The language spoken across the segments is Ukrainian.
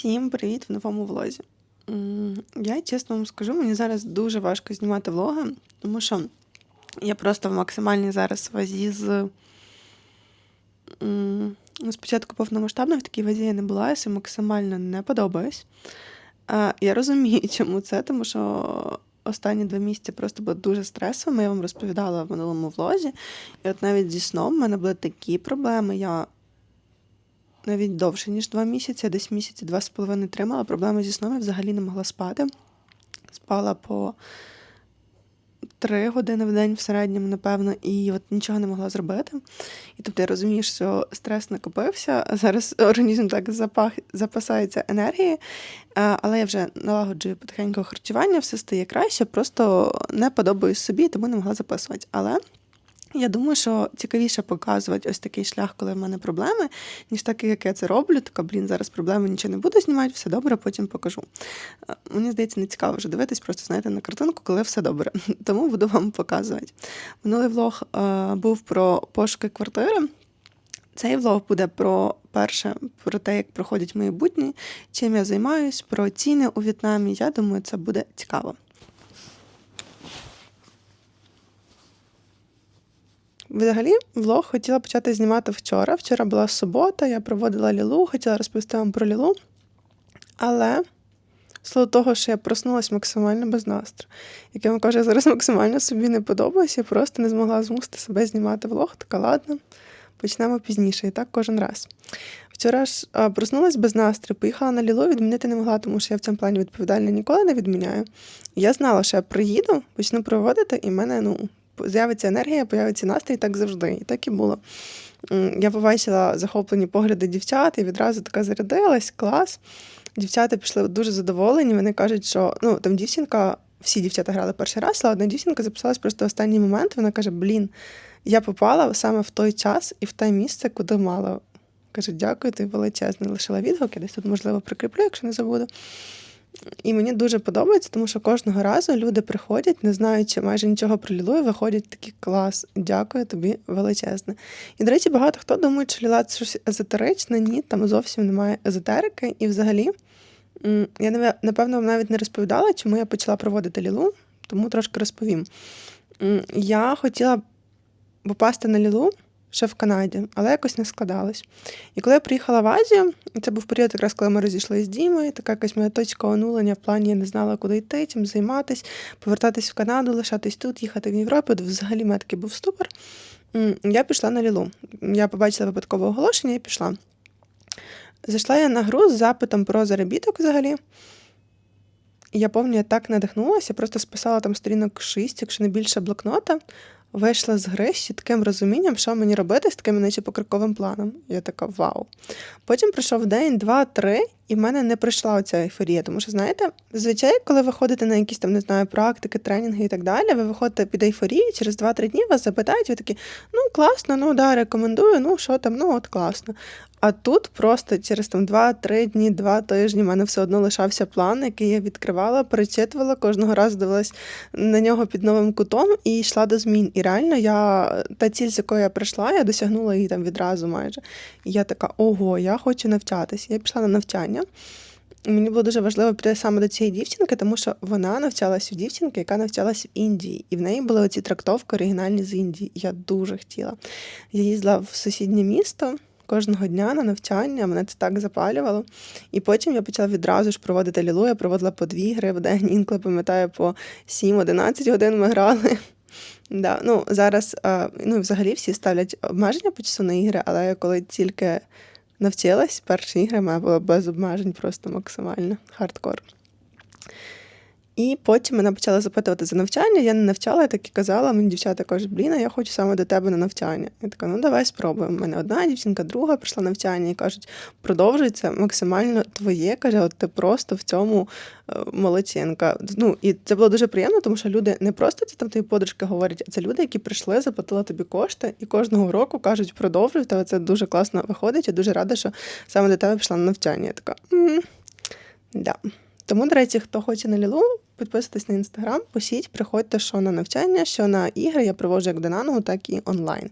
Всім привіт в новому влозі. Я чесно вам скажу, мені зараз дуже важко знімати влоги, тому що я просто в максимальній зараз вазі з. Ну, спочатку повномасштабно такій вазі я не була, я собі максимально не подобаюсь. Я розумію, чому це, тому що останні два місяці просто було дуже стресовими. Я вам розповідала в минулому влозі. І от навіть зі сном в мене були такі проблеми. Я навіть довше, ніж два місяці, десь місяці, два з половиною тримала. Проблеми зі сном я взагалі не могла спати. Спала по три години в день в середньому, напевно, і от нічого не могла зробити. І тобто я розумію, що стрес накопився, зараз організм так запах, запасається енергією, а, але я вже налагоджую потихеньку харчування, все стає краще, просто не подобаюсь собі, тому не могла записувати. Але я думаю, що цікавіше показувати ось такий шлях, коли в мене проблеми, ніж так, як я це роблю. Така, блін, зараз проблеми нічого не буду знімати, все добре, потім покажу. Е, Мені здається, не цікаво вже дивитись, просто знаєте, на картинку, коли все добре. Тому буду вам показувати. Минулий влог е, був про пошуки квартири. Цей влог буде про перше, про те, як проходять мої будні, чим я займаюсь, про ціни у В'єтнамі. Я думаю, це буде цікаво. Взагалі, влог хотіла почати знімати вчора. Вчора була субота, я проводила лілу, хотіла розповісти вам про лілу. Але слово того, що я проснулася максимально без настрою. Як я вам кажу, я зараз максимально собі не подобаюся, я просто не змогла змусити себе знімати влог. Така ладно, почнемо пізніше, і так кожен раз. Вчора ж а, проснулась без настрою, поїхала на лілу, відмінити не могла, тому що я в цьому плані відповідальна ніколи не відміняю. Я знала, що я приїду, почну проводити, і в мене ну, з'явиться енергія, появиться настрій так завжди. І так і було. Я побачила захоплені погляди дівчат і відразу така зарядилась, клас. Дівчата пішли дуже задоволені. Вони кажуть, що ну там дівчинка, всі дівчата грали перший раз, але одна дівчинка записалась просто в останній момент. Вона каже: Блін, я попала саме в той час і в те місце, куди мала. Каже, дякую, ти величезний. Лишила відгук, я десь тут, можливо, прикріплю, якщо не забуду. І мені дуже подобається, тому що кожного разу люди приходять, не знаючи майже нічого про лілу, і виходять такі клас. Дякую тобі величезне. І, до речі, багато хто думає, що ліла це щось езотеричне. Ні, там зовсім немає езотерики. І взагалі, я напевно вам навіть не розповідала, чому я почала проводити лілу, тому трошки розповім. Я хотіла попасти на лілу ще в Канаді, але якось не складалось. І коли я приїхала в Азію, це був період, якраз коли ми розійшлися з Дімою, така якась моя точка онулення в плані я не знала, куди йти, чим займатися, повертатись в Канаду, лишатись тут, їхати в Європу. Взагалі мене такий був ступор. Я пішла на лілу. Я побачила випадкове оголошення і пішла. Зайшла я на гру з запитом про заробіток взагалі. Я пам'ятаю, я так надихнулася, просто списала там сторінок 6, якщо не більше блокнота, вийшла з гри з чітким розумінням, що мені робити з таким наче покриковим планом. Я така вау. Потім пройшов день, два, три, і в мене не прийшла оця ейфорія. Тому що, знаєте, зазвичай, коли ви ходите на якісь там, не знаю, практики, тренінги і так далі, ви виходите під ейфорією, через 2-3 дні вас запитають, ви такі, ну класно, ну да, рекомендую, ну що там, ну от класно. А тут просто через там 2-3 дні, 2 тижні в мене все одно лишався план, який я відкривала, перечитувала, кожного разу дивилась на нього під новим кутом і йшла до змін. І реально я та ціль, з якою я прийшла, я досягнула її там відразу майже. І я така, ого, я хочу навчатись. Я пішла на навчання. І мені було дуже важливо піти саме до цієї дівчинки, тому що вона навчалась у дівчинки, яка навчалась в Індії. І в неї були оці трактовки оригінальні з Індії. Я дуже хотіла. Я їздила в сусіднє місто кожного дня на навчання, мене це так запалювало. І потім я почала відразу ж проводити лілу. Я проводила по дві гри в день, інколи пам'ятаю, по 7-11 годин ми грали. Да, ну, зараз, ну, взагалі всі ставлять обмеження по часу на ігри, але коли тільки навчилась, перші ігри в мене без обмежень, просто максимально хардкор. І потім мене почали запитувати за навчання. Я не навчала, я так і казала. Мені дівчата кажуть, блін, я хочу саме до тебе на навчання. Я така, ну давай спробуємо. У мене одна дівчинка, друга прийшла навчання і кажуть, продовжуй це максимально твоє. Каже, от ти просто в цьому е, молодчинка. Ну і це було дуже приємно, тому що люди не просто це там твої подружки говорять, а це люди, які прийшли, заплатили тобі кошти, і кожного року кажуть, продовжуй, тебе це дуже класно виходить. Я дуже рада, що саме до тебе пішла на навчання. Я така. м Да. Тому, до речі, хто хоче на лілу, підписуйтесь на інстаграм, пишіть, приходьте що на навчання, що на ігри. Я проводжу як динаму, так і онлайн.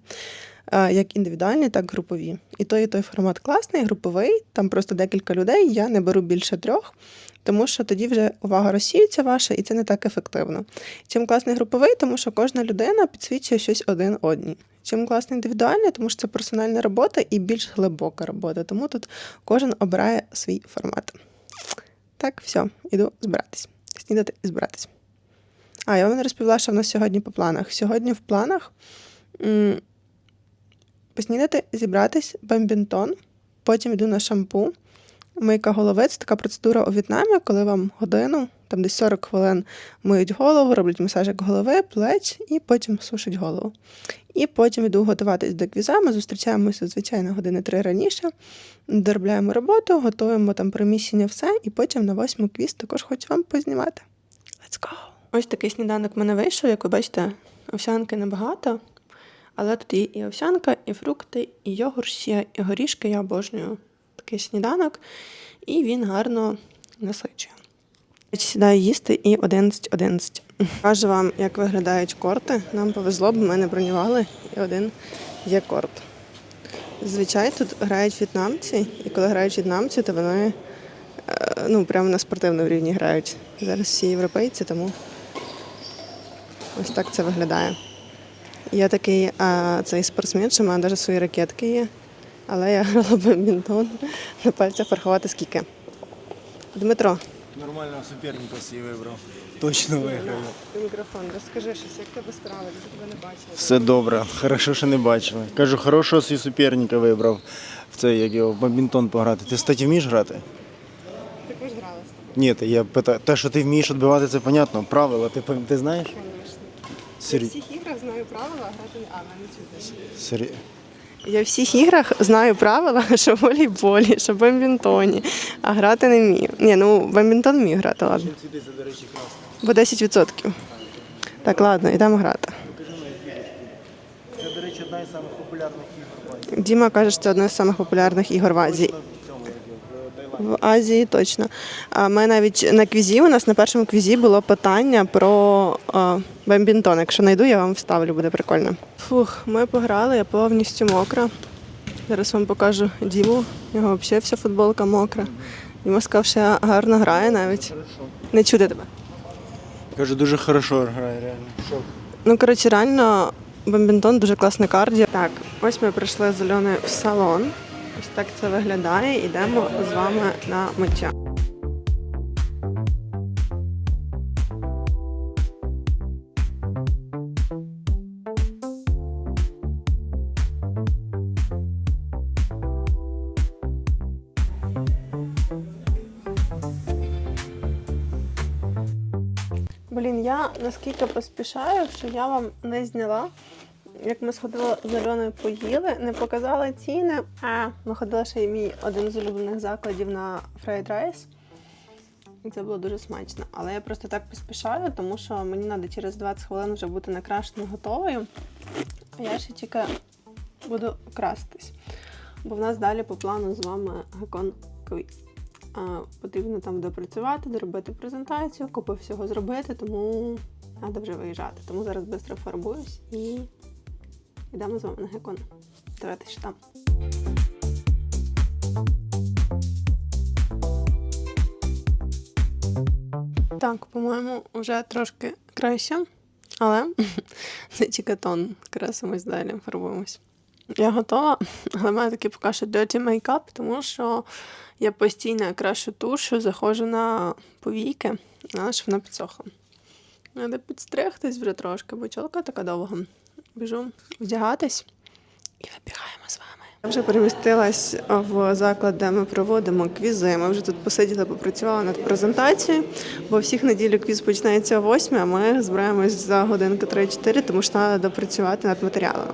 е, як індивідуальні, так і групові. І той, і той формат класний, груповий, там просто декілька людей. Я не беру більше трьох, тому що тоді вже увага розсіюється ваша, і це не так ефективно. Чим класний груповий, тому що кожна людина підсвічує щось один одній. Чим класний індивідуальний, тому що це персональна робота і більш глибока робота. Тому тут кожен обирає свій формат. Так, все, іду збиратись. Снідати і збиратись. А, я вам не розповіла, що в нас сьогодні по планах. Сьогодні в планах м, поснідати, зібратись, бамбінтон, потім йду на шампу. Мийка голови така процедура у В'єтнамі, коли вам годину, там десь 40 хвилин миють голову, роблять масажик голови, плеч і потім сушать голову. І потім йду готуватись до квіза. Ми зустрічаємося, звичайно, години три раніше, доробляємо роботу, готуємо там приміщення, все, і потім на восьму квіз також хочу вам познімати. Let's go! Ось такий сніданок в мене вийшов. Як ви бачите, овсянки небагато, але тут є і овсянка, і фрукти, і йогурт і горішки. Я обожнюю такий сніданок, і він гарно насичує. Сідаю їсти і 11.11. Кажу вам, як виглядають корти. Нам повезло, бо ми не бронювали, і один є корт. Зазвичай тут грають в'єтнамці, і коли грають в'єтнамці, то вони е, ну, прямо на спортивному рівні грають. Зараз всі європейці, тому ось так це виглядає. Я такий а, цей спортсмен, що мене навіть свої ракетки є, але я грала бадмінтон на пальцях порахувати скільки. Дмитро, Нормального суперника свій вибрав. Точно виграю. мікрофон, розкажи щось, як тебе справи, я тебе не бачила. Все добре, хорошо, що не бачили. Кажу, хорошого свій суперника вибрав в цей, як його, в бадмінтон пограти. Ти, кстати, вмієш грати? Також гралась, Ні, ти- я питаю, те, що ти вмієш відбивати, це понятно. Правила, ти, пам- ти знаєш? звісно. Я Сер... в всіх іграх знаю правила, а грати не а, мене чути. Сер... Я в всіх іграх знаю правила, що в волейболі, що в бамбінтоні, а грати не вмію. Ні, ну в бадмінтон вмію грати, ладно. Бо 10%. Так, ладно, йдемо грати. Це, до речі, одна із самих популярних ігор. Діма каже, що це одна з самих популярних ігор в Азії. В його, Азії точно. А ми навіть на квізі, у нас на першому квізі було питання про а, бамбінтон. Якщо знайду, я вам вставлю, буде прикольно. Фух, ми пограли, я повністю мокра. Зараз вам покажу Діму. У нього взагалі вся футболка мокра. Діма сказав, що гарно грає навіть. Не чути тебе. Кажу, дуже хорошо грає, реально. Шок. Ну, коротше, реально, бамбінтон дуже класне кардіо. Так, ось ми прийшли з Альоною в салон. Ось так це виглядає. Йдемо з вами на миття. Блін, я наскільки поспішаю, що я вам не зняла. Як ми сходили з Альоною поїли, не показала ціни. А ми ходили ще й мій один з улюблених закладів на фрайд райс. І це було дуже смачно. Але я просто так поспішаю, тому що мені треба через 20 хвилин вже бути накрашеною готовою. А я ще тільки буду крастись. Бо в нас далі по плану з вами гекон квіз. Потрібно там допрацювати, доробити презентацію, купу всього зробити, тому треба вже виїжджати. Тому зараз швидко фарбуюсь і йдемо з вами на гекон. Дивитися, що там. Так, по-моєму, вже трошки краще, але це тільки тон. Красимось далі, фарбуємось. Я готова, але маю такий поки що dirty makeup, тому що я постійно крашу тушу, заходжу на повійки, але ж вона підсохла. Треба підстригтись вже трошки, бо чолка така довга. Біжу вдягатись і вибігаємо з вами. Я вже перемістилась в заклад, де ми проводимо квізи. Ми вже тут посиділи, попрацювали над презентацією, бо всіх неділю квіз починається о 8, а ми збираємось за годинки 3-4, тому що треба допрацювати над матеріалами.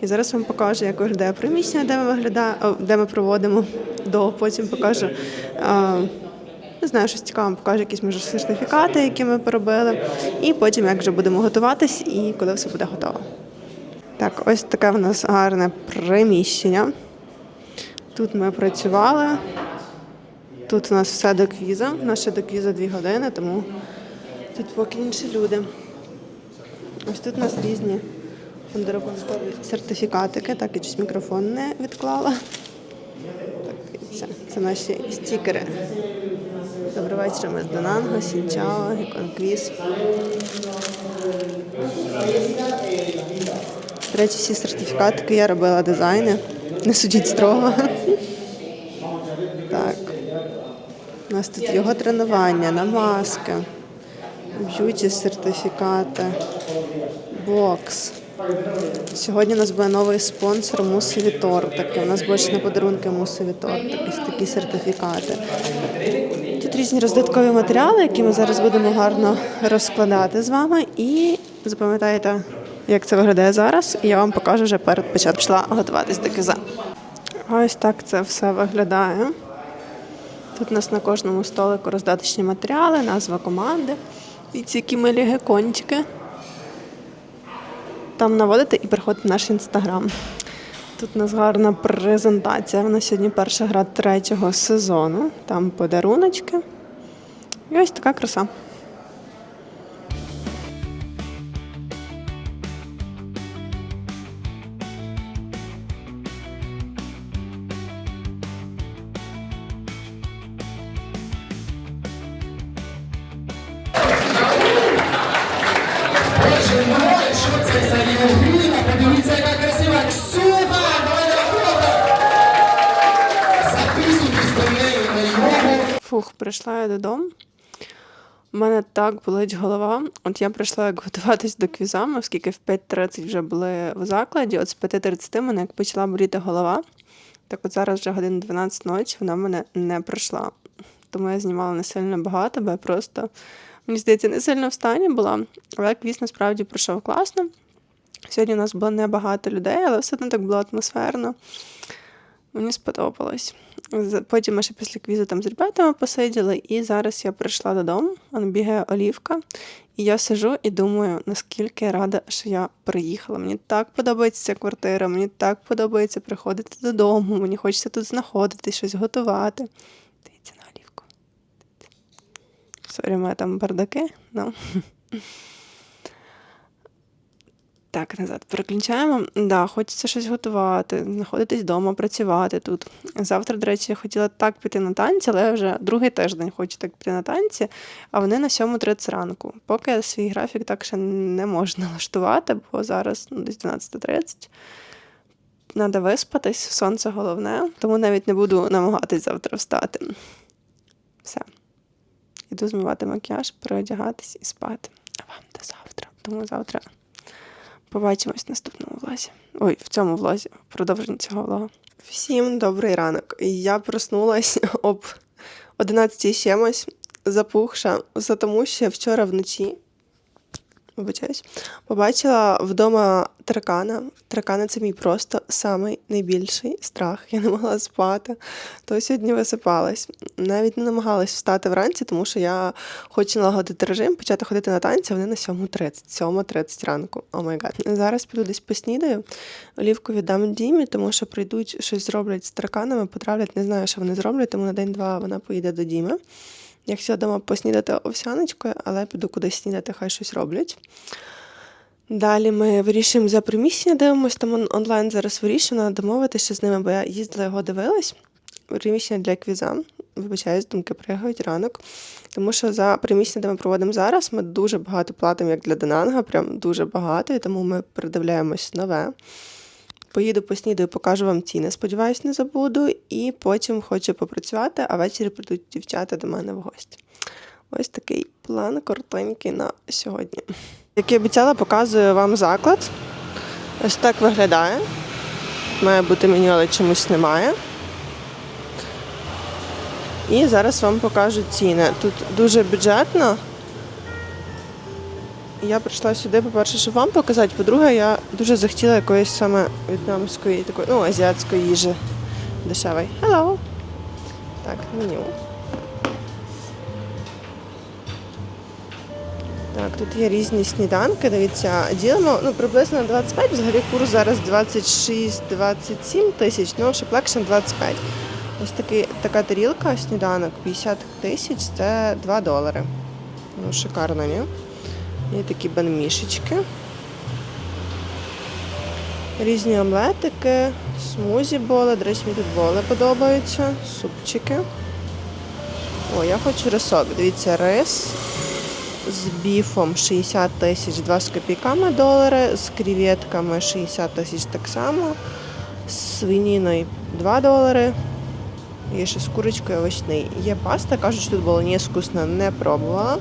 І зараз вам покажу, як виглядає приміщення, де ми виглядає, де ми проводимо до. Потім покажу. не знаю, щось цікаве, покажу якісь може сертифікати, які ми поробили, і потім як вже будемо готуватись і коли все буде готово. Так, ось таке в нас гарне приміщення. Тут ми працювали. Тут у нас все до квіза. Ще до квіза дві години, тому тут поки інші люди. Ось тут у нас різні подарункові сертифікатики. Так, я щось мікрофон не відклала. Так, це, це наші стікери. Добрий вечір, ми з Донанго, Сінчао, Іконквіз. Речі, всі сертифікатики я робила дизайни. Не судіть строго. Так. У нас тут його тренування, намазки, б'юті сертифікати, бокс. Сьогодні у нас буде новий спонсор мусові тортики. У нас більше на подарунки мусові тортики, такі сертифікати. Тут різні роздаткові матеріали, які ми зараз будемо гарно розкладати з вами. І запам'ятайте, як це виглядає зараз. І я вам покажу вже перед початком пішла готуватись до кіза. Ось так це все виглядає. Тут у нас на кожному столику роздаточні матеріали, назва команди. І ці які милі гекончики. Там наводите і приходите в наш інстаграм. Тут у нас гарна презентація. Вона сьогодні перша гра третього сезону. Там подаруночки. І ось така краса. Це? Подивіться, яка красива Ксюха! Давай фото! Записуйтесь до неї на йогу. Фух, прийшла я додому. У мене так болить голова. От я прийшла як готуватись до квізами, оскільки в 5.30 вже були в закладі. От з 5.30 мене як почала боліти голова. Так от зараз вже годин 12 ночі, вона мене не прийшла. Тому я знімала не сильно багато, бо я просто, мені здається, не сильно в стані була. Але квіз насправді пройшов класно. Сьогодні у нас було небагато людей, але все одно так було атмосферно. Мені сподобалось. Потім ми ще після квізу там з ребятами посиділи, і зараз я прийшла додому, вон бігає Олівка, і я сижу і думаю, наскільки рада, що я приїхала. Мені так подобається ця квартира, мені так подобається приходити додому, мені хочеться тут знаходитись, щось готувати. Дивіться на Олівку. Сорі, моя там бардаки. Ну. Так, назад переключаємо. Да, хочеться щось готувати, знаходитись вдома, працювати тут. Завтра, до речі, я хотіла так піти на танці, але вже другий тиждень хочу так піти на танці, а вони на 7.30 ранку. Поки свій графік так ще не можу налаштувати, бо зараз ну, десь 12.30. Треба виспатись, сонце головне, тому навіть не буду намагатись завтра встати. Все. Іду змивати макіяж, переодягатись і спати. А вам до завтра. Тому завтра. Побачимось в наступному влазі. Ой, в цьому влазі, продовженні цього влога. Всім добрий ранок. Я проснулась об 11 чимось, запухша, за тому, що вчора вночі вибачаюсь, побачила вдома таракана. Таракани це мій просто самий найбільший страх. Я не могла спати. То сьогодні висипалась. Навіть не намагалась встати вранці, тому що я хочу налагодити режим, почати ходити на танці, вони на 7.30, 7.30 ранку. О май гад. Зараз піду десь поснідаю. Олівку віддам Дімі, тому що прийдуть щось зроблять з тараканами, потравлять, не знаю, що вони зроблять, тому на день-два вона поїде до Діми. Я хотіла вдома поснідати овсяночкою, але піду кудись снідати, хай щось роблять. Далі ми вирішуємо за приміщення, дивимося там он- онлайн зараз треба домовитися з ними, бо я їздила його дивилась. Приміщення для квіза. Вибачаюсь, думки пригають ранок. Тому що за приміщення, де ми проводимо зараз, ми дуже багато платимо, як для Денанга, прям дуже багато, і тому ми передивляємось нове. Поїду поснідаю, покажу вам ціни. Сподіваюсь, не забуду. І потім хочу попрацювати, а ввечері прийдуть дівчата до мене в гості. Ось такий план коротенький на сьогодні. Як і обіцяла, показую вам заклад. Ось так виглядає. Має бути меню, але чомусь немає. І зараз вам покажу ціни. Тут дуже бюджетно. Я прийшла сюди, по-перше, щоб вам показати. По-друге, я дуже захотіла якоїсь саме в'єтнамської, такої, ну, азіатської їжі дешевої. Hello! Так, меню. Так, тут є різні сніданки. Дивіться, ділимо ну, приблизно на 25, взагалі курс зараз 26-27 тисяч, ну, щоб легше 25. Ось такий, така тарілка, сніданок 50 тисяч, це 2 долари. Ну, шикарно, ні? Є такі банмішечки. Різні омлетики, смузі боли. До речі, мені тут боли подобаються, супчики. О, я хочу рисок. Дивіться, рис з біфом 60 тисяч, 2 з копійками долари, з креветками 60 тисяч так само, з свиніною 2 долари. Є ще з курочкою овочний. Є паста, кажуть, що тут болоньєз вкусно, не пробувала.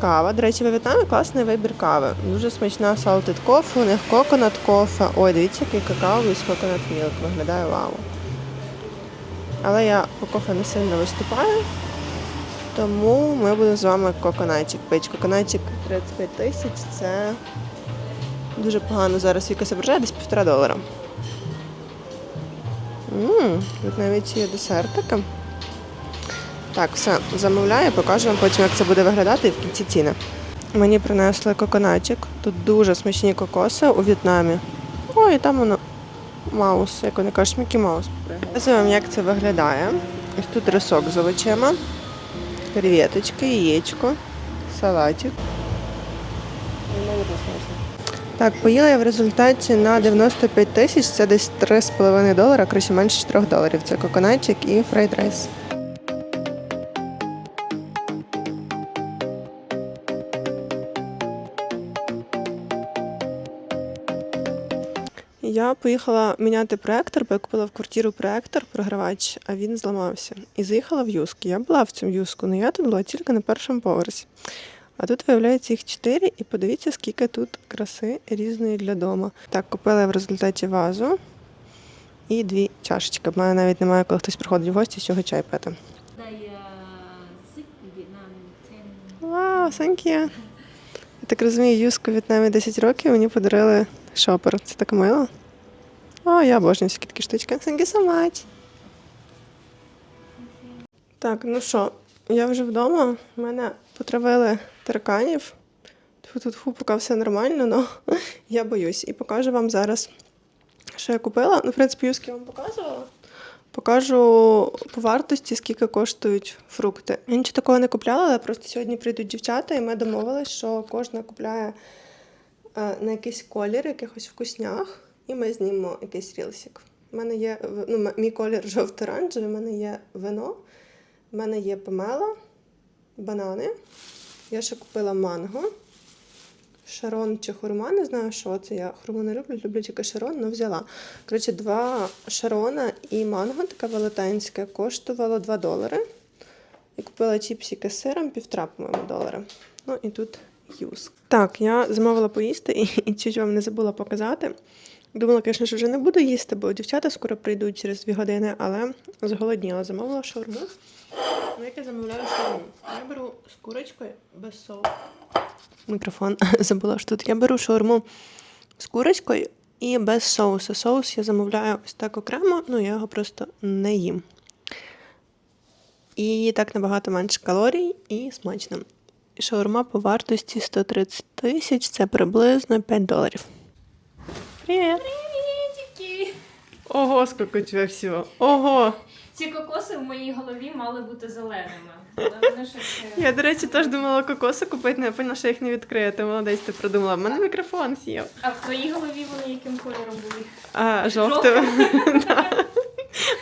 Кава. До речі, в класний вибір кави. Дуже смачна salted coffee, у них coconut кофе. Ой, дивіться, який какао з coconut milk. Виглядає вау. Але я по кофе не сильно виступаю. Тому ми будемо з вами коконайчик пити. Коконайчик 35 тисяч це дуже погано зараз Віка зображає, десь півтора долара. Тут навіть є десертики. Так, все, замовляю, покажу вам потім, як це буде виглядати і в кінці ціни. Мені принесли коконатик. Тут дуже смачні кокоси у В'єтнамі. Ой, і там воно маус, як вони кажуть, Мікі Маус. Показую вам, як це виглядає. Ось тут рисок з овочима, креветочки, яєчко, салатик. Так, поїла я в результаті на 95 тисяч, це десь 3,5 долара, коротше менше 4 доларів. Це коконатчик і фрейд Я поїхала міняти проектор, бо я купила в квартиру проектор, програвач, а він зламався. І заїхала в юск. Я була в цьому юску, але я тут була тільки на першому поверсі. А тут виявляється їх чотири, і подивіться, скільки тут краси різної для дому. Так, купила я в результаті вазу і дві чашечки. В мене навіть немає, коли хтось приходить в гості, з чого чай пити. Đây xích Việt Nam 10 Вау, thank. Я так розумію, юску В'єтнамі 10 років, мені подарили шопер. Це так мило. О, я обожнюю всякі такі штучки. Much. Так, ну що, я вже вдома. Мене потравили тараканів. Тьфу-тьфу, поки все нормально, але я боюсь. І покажу вам зараз, що я купила. Ну, в принципі, юски я вам показувала. Покажу по вартості, скільки коштують фрукти. Я нічого такого не купляла, але просто сьогодні прийдуть дівчата, і ми домовились, що кожна купляє е, на якийсь колір, якихось вкуснях, і ми знімемо якийсь рілсик. У мене є ну, мій колір жовто-оранжевий, у мене є вино, в мене є помела, банани. Я ще купила манго. Шарон чи хурма, не знаю, що це. Я хурму не люблю, люблю тільки шарон, але взяла. Коротше, два шарона і манго, таке велетенське, коштувало 2 долари. І купила чіпсики з сиром, півтора, по-моєму, долара. Ну і тут юз. Так, я замовила поїсти і, і чуть вам не забула показати. Думала, звісно, що вже не буду їсти, бо дівчата скоро прийдуть через 2 години, але зголодніла. Замовила шаурму. Ну, як я замовляю шаурму? Я беру з курочкою без соусу мікрофон забула що тут. Я беру шаурму з курочкою і без соусу. Соус я замовляю ось так окремо, ну я його просто не їм. І так набагато менше калорій і смачно. Шаурма по вартості 130 тисяч, це приблизно 5 доларів. Привіт! Приветики! Ого, скільки тебе всього! Ого! Ці кокоси в моїй голові мали бути зеленими. Вони щось. Я, до речі, теж думала кокоси купити, але я поняла, що їх не відкрити. Молодець, ти придумала. В мене мікрофон сів. А в твоїй голові вони яким кольором були? А, жовтим.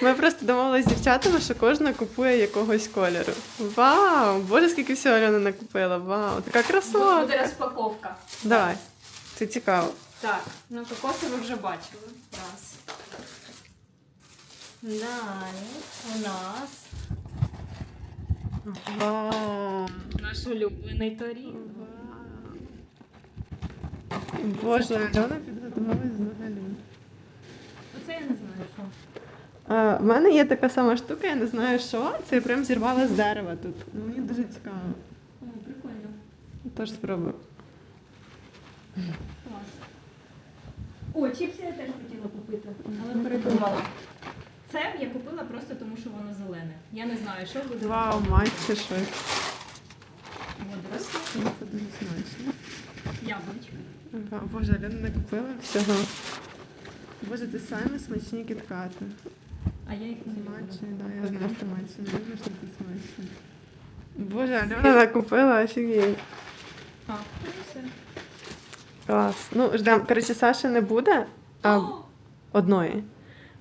Ми просто домовилися з дівчатами, що кожна купує якогось кольору. Вау! Боже, скільки всього Альона накупила. Вау, така красота! Буде розпаковка. Давай. Це цікаво. Так, ну кокоси ви вже бачили. Раз. Далі у нас Вау. наш улюблений торік. Боже, Альона підготувалась взагалі. Оце я не знаю, що. А, в мене є така сама штука, я не знаю що. Це я прям зірвала з дерева тут. Ну, мені дуже цікаво. О, прикольно. Тож спробую. Клас. О, чіпси я теж хотіла купити, але передумала. Це я купила просто тому, що воно зелене. Я не знаю, що буде. Вау, мать чи щось. Водорослі, Це дуже смачно. яблучко. Вау, Боже, Альона не купила всього. Боже, це самі смачні кіткати. А я їх не люблю. Смачні, да, я знаю, що смачні. Видно, що це смачно. Боже, Альона накупила, офігеть. А, ну і все. Клас. Ну, ждемо. Коротше, Саші не буде а, одної.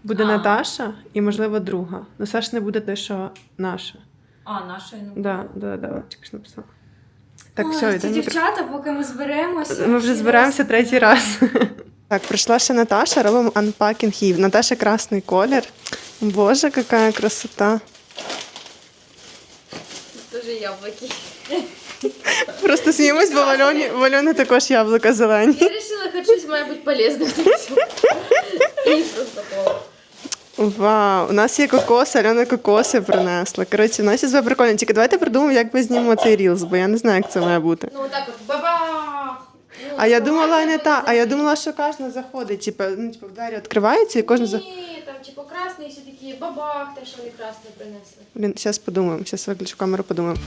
Буде А. Наташа і, можливо, друга. Ну, Саша не буде те, що наша. А, наша ну. Да, да, да, тільки ж написала. Так, Ой, все, ці йдемо. дівчата, поки ми зберемося. Ми вже збираємося третій раз. Так, прийшла ще Наташа, робимо анпакінг їй. В Наташі красний колір. Боже, яка красота. Дуже яблуки. Просто сміємось, бо в Альоні, в Альони також яблука зелені. Я решила, хоч щось має бути полезне. І просто коло. Вау, у нас є кокоси, Альона кокоси принесла. Коротше, у нас є своє прикольне. Тільки давайте придумаємо, як ми знімемо цей рілз, бо я не знаю, як це має бути. Ну отак от бабах! Ну, А я думала не та, а я думала, що кожна заходить, типу, ну, типу, двері відкриваються і кожен заходить. Ні, там типу красний, всі такі бабах, те, що вони красне принесли. Блін, зараз подумаємо, зараз виключу камеру, подумаємо.